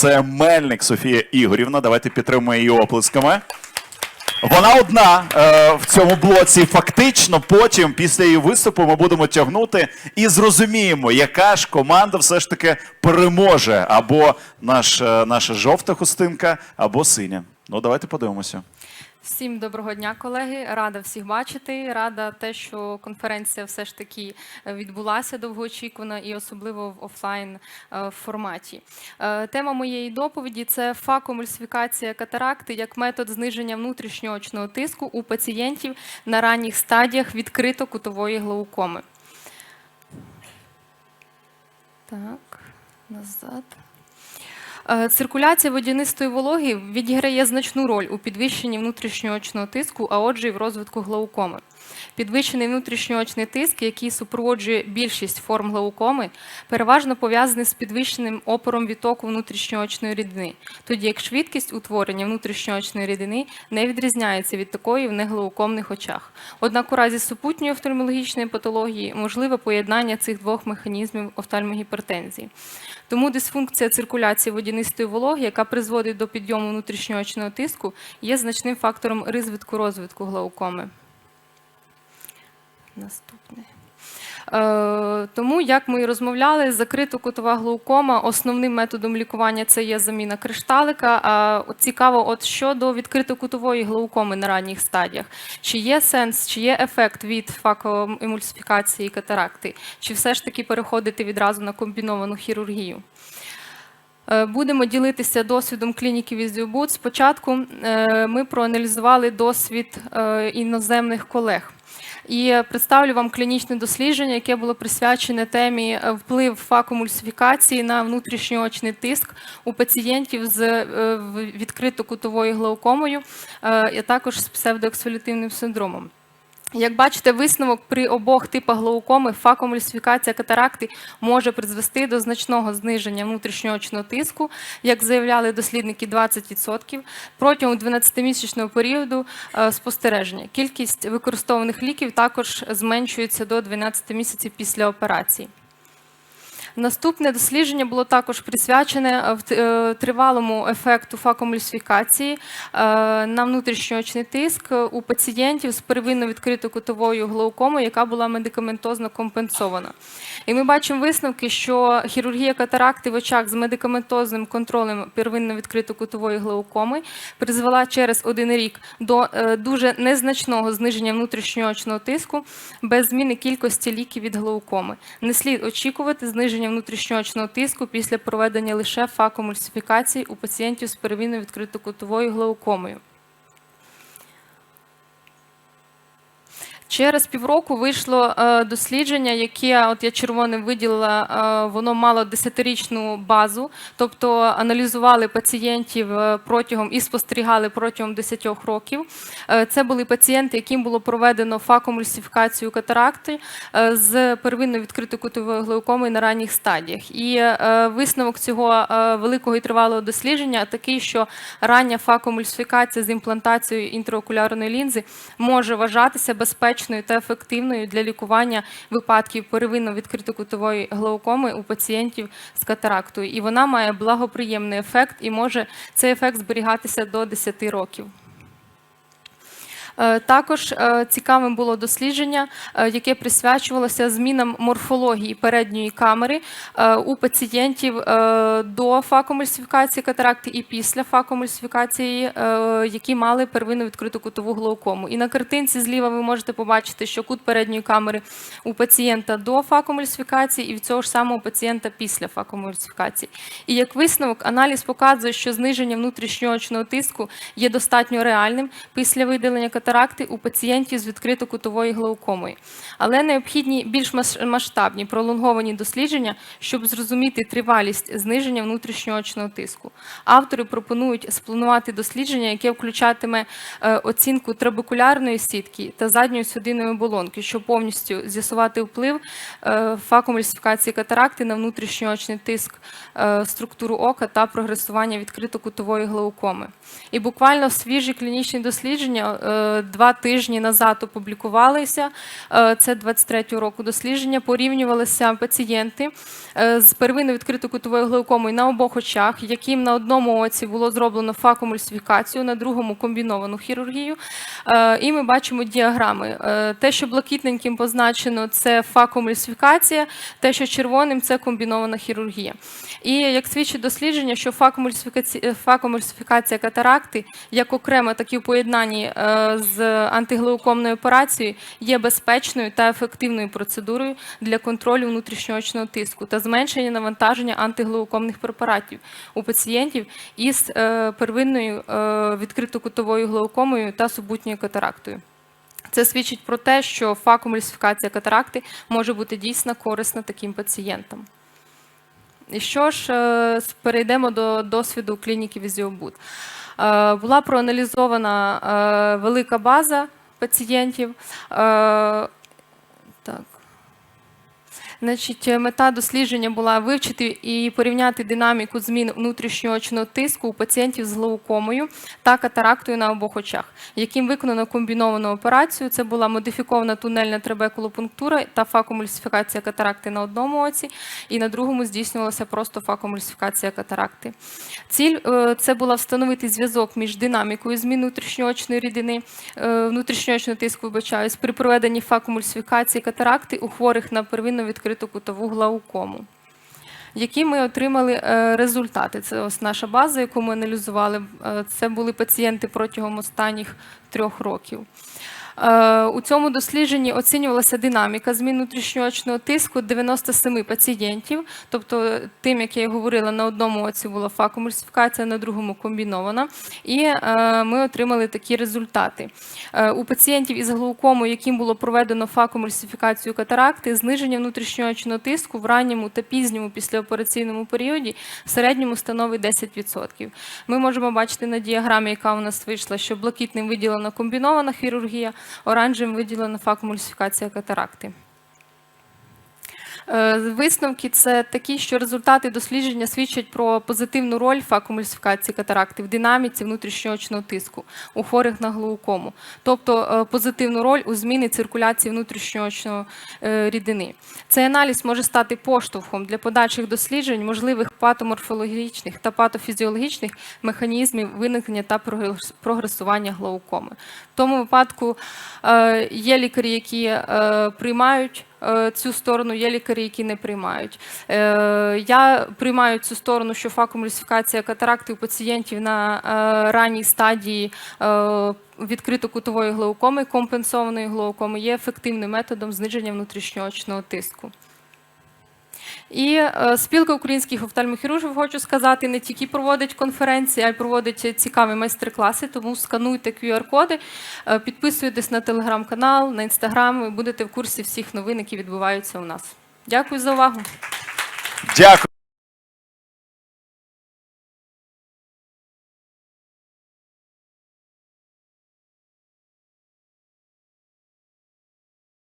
Це Мельник Софія Ігорівна. Давайте підтримуємо її оплесками. Вона одна е, в цьому блоці. Фактично, потім, після її виступу, ми будемо тягнути і зрозуміємо, яка ж команда все ж таки переможе. Або наш, е, наша жовта хустинка, або синя. Ну, давайте подивимося. Всім доброго дня, колеги. Рада всіх бачити. Рада те, що конференція все ж таки е, відбулася довгоочікувана і особливо в офлайн е, форматі. Е, Тема моєї доповіді це факомульсифікація катаракти як метод зниження внутрішнього очного тиску у пацієнтів на ранніх стадіях відкрито-кутової глаукоми. Так, назад. Е, Циркуляція водянистої вологи відіграє значну роль у підвищенні внутрішньоочного тиску, а отже, і в розвитку глаукоми. Підвищений внутрішньоочний тиск, який супроводжує більшість форм глаукоми, переважно пов'язаний з підвищеним опором відтоку внутрішньоочної рідини, тоді як швидкість утворення внутрішньоочної рідини не відрізняється від такої в неглаукомних очах. Однак у разі супутньої офтальмологічної патології можливе поєднання цих двох механізмів офтальмогіпертензії. Тому дисфункція циркуляції водянистої вологи, яка призводить до підйому внутрішньоочного тиску, є значним фактором розвитку розвитку глаукоми. Наступне. Е, тому, як ми і розмовляли, закрито-кутова глаукома основним методом лікування це є заміна кришталика. А цікаво, от щодо відкрито-кутової глаукоми на ранніх стадіях, чи є сенс, чи є ефект від факоемульсифікації катаракти, чи все ж таки переходити відразу на комбіновану хірургію? Е, Будемо ділитися досвідом клініки Візіобуд. Спочатку е, ми проаналізували досвід е, іноземних колег. І представлю вам клінічне дослідження, яке було присвячене темі вплив факомульсифікації на внутрішньоочний тиск у пацієнтів з е, відкрито-кутовою глаукомою, а також з псевдоексфолітивним синдромом. Як бачите, висновок при обох типах глаукоми факомульсифікація катаракти може призвести до значного зниження внутрішньоочного тиску, як заявляли дослідники 20% протягом 12-місячного періоду е, спостереження. Кількість використовуваних ліків також зменшується до 12 місяців після операції. Наступне дослідження було також присвячене е, е, тривалому ефекту факомульсифікації е, на внутрішньоочний тиск у пацієнтів з первинно відкрито-кутовою глаукомою, яка була медикаментозно компенсована. І ми бачимо висновки, що хірургія катаракти в очах з медикаментозним контролем первинно відкрито-кутової глаукоми призвела через один рік до дуже незначного зниження внутрішньоочного тиску без зміни кількості ліків від глаукоми. Не слід очікувати зниження внутрішньоочного тиску після проведення лише факомульсифікації у пацієнтів з первинно відкрито-кутовою глаукомою. Через півроку вийшло е, дослідження, яке от я червоним виділила, е, воно мало десятирічну базу, тобто аналізували пацієнтів е, протягом і спостерігали протягом 10 років. Це були пацієнти, яким було проведено факомульсифікацію катаракти з первинно відкритокутовою глаукомою на ранніх стадіях. І висновок цього великого і тривалого дослідження такий, що рання факомульсифікація з імплантацією інтраокулярної лінзи може вважатися безпечною та ефективною для лікування випадків первинно відкритокутової глаукоми у пацієнтів з катарактою. І вона має благоприємний ефект і може цей ефект зберігатися до 10 років. Е, Також е, цікавим було дослідження, е, яке присвячувалося змінам морфології передньої камери у пацієнтів до факомульсифікації катаракти і після факомульсифікації, які мали первинну відкриту кутову глаукому. І на картинці зліва ви можете побачити, що кут передньої камери у пацієнта до факомульсифікації і в цього ж самого пацієнта після факомульсифікації. І як висновок, аналіз показує, що зниження внутрішньоочного тиску є достатньо реальним після видалення катаракти у пацієнтів з відкрито-кутовою глаукомою. Але необхідні більш масштабні пролонговані дослідження, щоб зрозуміти тривалість зниження внутрішньоочного тиску. Автори пропонують спланувати дослідження, яке включатиме е, оцінку трабекулярної сітки та задньої судинної оболонки, щоб повністю з'ясувати вплив е, факомульсифікації катаракти на внутрішньоочний тиск, е, структуру ока та прогресування відкрито-кутової глаукоми. І буквально свіжі клінічні дослідження два тижні назад опублікувалися. Е, Це 23-го року дослідження. Порівнювалися пацієнти е, з первинно відкритою кутовою глаукомою на обох очах, яким на одному оці було зроблено факомульсифікацію, на другому комбіновану хірургію. Е, І ми бачимо діаграми. Те, що блакитненьким позначено, це факомульсифікація, те, що червоним це комбінована хірургія. І як свідчить дослідження, що факомульсифікація, катаракти, як окремо, так і в поєднанні з антиглаукомною операцією, є безпечною та ефективною процедурою для контролю внутрішньоочного тиску та зменшення навантаження антиглаукомних препаратів у пацієнтів із е, первинною е, відкритокутовою глаукомою та супутньою катарактою. Це свідчить про те, що факомульсифікація катаракти може бути дійсно корисна таким пацієнтам. Що ж, е, перейдемо до досвіду клініки Візіобуд. Е, Була проаналізована е, велика база пацієнтів. Так. Значить, е, мета дослідження була вивчити і порівняти динаміку змін внутрішньоочного тиску у пацієнтів з глаукомою та катарактою на обох очах, яким виконано комбіновану операцію. Це була модифікована тунельна трабекулопунктура та факомульсифікація катаракти на одному оці, і на другому здійснювалася просто факомульсифікація катаракти. Ціль е, це була встановити зв'язок між динамікою змін внутрішньоочної рідини, е, внутрішньоочного тиску, вибачаюсь, при проведенні факомульсифікації катаракти у хворих на первинно відкриту кутову глаукому. Які ми отримали е, результати? Це ось наша база, яку ми аналізували. Е, Це були пацієнти протягом останніх трьох років. Е, У цьому дослідженні оцінювалася динаміка змін внутрішньоочного тиску 97 пацієнтів, тобто тим, як я і говорила, на одному оці була факомульсифікація, на другому комбінована. І е, ми отримали такі результати. Е, У пацієнтів із глаукомою, яким було проведено факомульсифікацію катаракти, зниження внутрішньоочного тиску в ранньому та пізньому післяопераційному періоді в середньому становить 10%. Ми можемо бачити на діаграмі, яка у нас вийшла, що блакитним виділена комбінована хірургія, оранжевим факт мульсифікація катаракти. Е, Висновки це такі, що результати дослідження свідчать про позитивну роль факомульсифікації катаракти в динаміці внутрішньоочного тиску у хворих на глаукому, тобто е, позитивну роль у зміні циркуляції внутрішньоочного е, рідини. Цей аналіз може стати поштовхом для подальших досліджень можливих патоморфологічних та патофізіологічних механізмів виникнення та прогрес- прогресування глаукоми. В тому випадку є лікарі, які приймають цю сторону, є лікарі, які не приймають. Е, Я приймаю цю сторону, що факомульсифікація катаракти у пацієнтів на е, ранній стадії е, відкрито-кутової глаукоми, компенсованої глаукоми, є ефективним методом зниження внутрішньоочного тиску. І е, спілка українських офтальмохірургів, хочу сказати, не тільки проводить конференції, а й проводить цікаві майстер-класи. Тому скануйте QR-коди, е, підписуйтесь на телеграм-канал, на інстаграм. і будете в курсі всіх новин, які відбуваються у нас. Дякую за увагу. Дякую.